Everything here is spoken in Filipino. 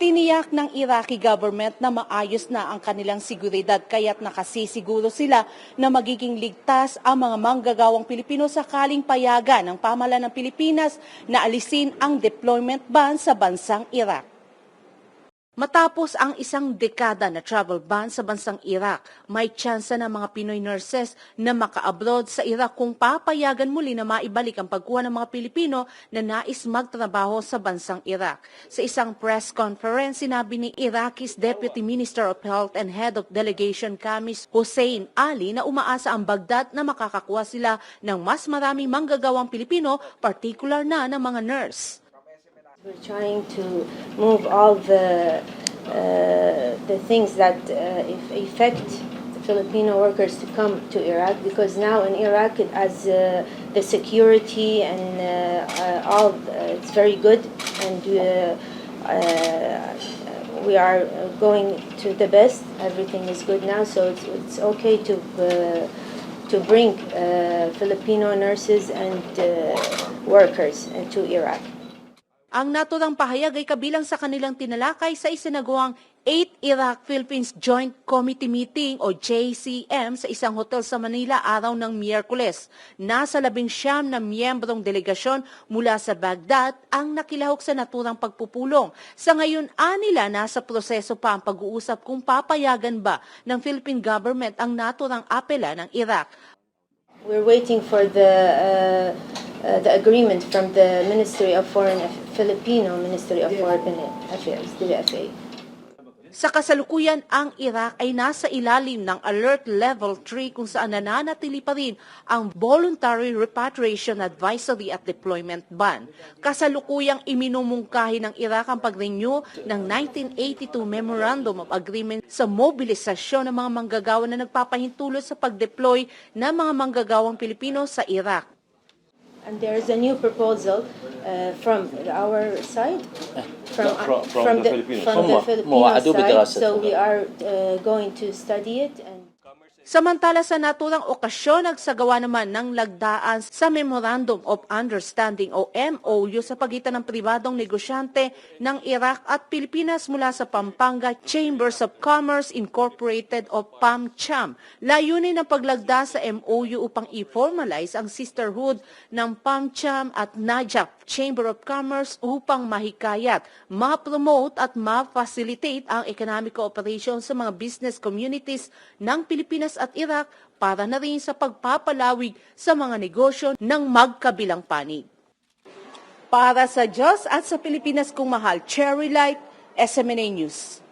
Tiniyak ng Iraqi government na maayos na ang kanilang seguridad kaya't nakasisiguro sila na magiging ligtas ang mga manggagawang Pilipino sakaling payagan ng pamahalaan ng Pilipinas na alisin ang deployment ban sa bansang Iraq. Matapos ang isang dekada na travel ban sa bansang Iraq, may tsansa ng mga Pinoy nurses na maka-abroad sa Iraq kung papayagan muli na maibalik ang pagkuha ng mga Pilipino na nais magtrabaho sa bansang Iraq. Sa isang press conference, sinabi ni Iraqi's Deputy Minister of Health and Head of Delegation Kamis Hussein Ali na umaasa ang Baghdad na makakakuha sila ng mas maraming manggagawang Pilipino, particular na ng mga nurse. We're trying to move all the uh, the things that uh, affect the Filipino workers to come to Iraq because now in Iraq it has uh, the security and uh, uh, all uh, it's very good and we are going to the best. Everything is good now, so it's it's okay to. To bring Filipino nurses and workers to Iraq. Ang naturang pahayag ay kabilang sa kanilang tinalakay sa isinagawang 8 Iraq-Philippines Joint Committee Meeting o JCM sa isang hotel sa Manila araw ng Miyerkules. Nasa labing siyam na miyembrong delegasyon mula sa Baghdad ang nakilahok sa naturang pagpupulong. Sa ngayon, anila nasa proseso pa ang pag-uusap kung papayagan ba ng Philippine government ang naturang apela ng Iraq. We're waiting for the uh, uh, the agreement from the Ministry of Foreign Aff- Filipino Ministry of Foreign Affairs, the FA. Sa kasalukuyan, ang Iraq ay nasa ilalim ng Alert Level 3 kung saan nananatili pa rin ang Voluntary Repatriation Advisory at Deployment Ban. Kasalukuyang iminumungkahi ng Iraq ang pag-renew ng 1982 Memorandum of Agreement sa mobilisasyon ng mga manggagawa na nagpapahintulot sa pag-deploy ng mga manggagawang Pilipino sa Iraq. And there is a new proposal uh, from our side, from, No, from- from the Filipinos. from From the Filipino mo- adu side. So we are uh, going to study it and. Samantala sa naturang okasyon, nagsagawa naman ng lagdaan sa Memorandum of Understanding o MOU sa pagitan ng pribadong negosyante ng Iraq at Pilipinas mula sa Pampanga Chambers of Commerce Incorporated o PAMCHAM. Layunin ng paglagda sa MOU upang i-formalize ang sisterhood ng PAMCHAM at NAJAP Chamber of Commerce upang mahikayat, ma-promote at ma-facilitate ang economic cooperation sa mga business communities ng Pilipinas at Iraq para na rin sa pagpapalawig sa mga negosyo ng magkabilang panig. Para sa Diyos at sa Pilipinas kong mahal, Cherry Light, SMNA News.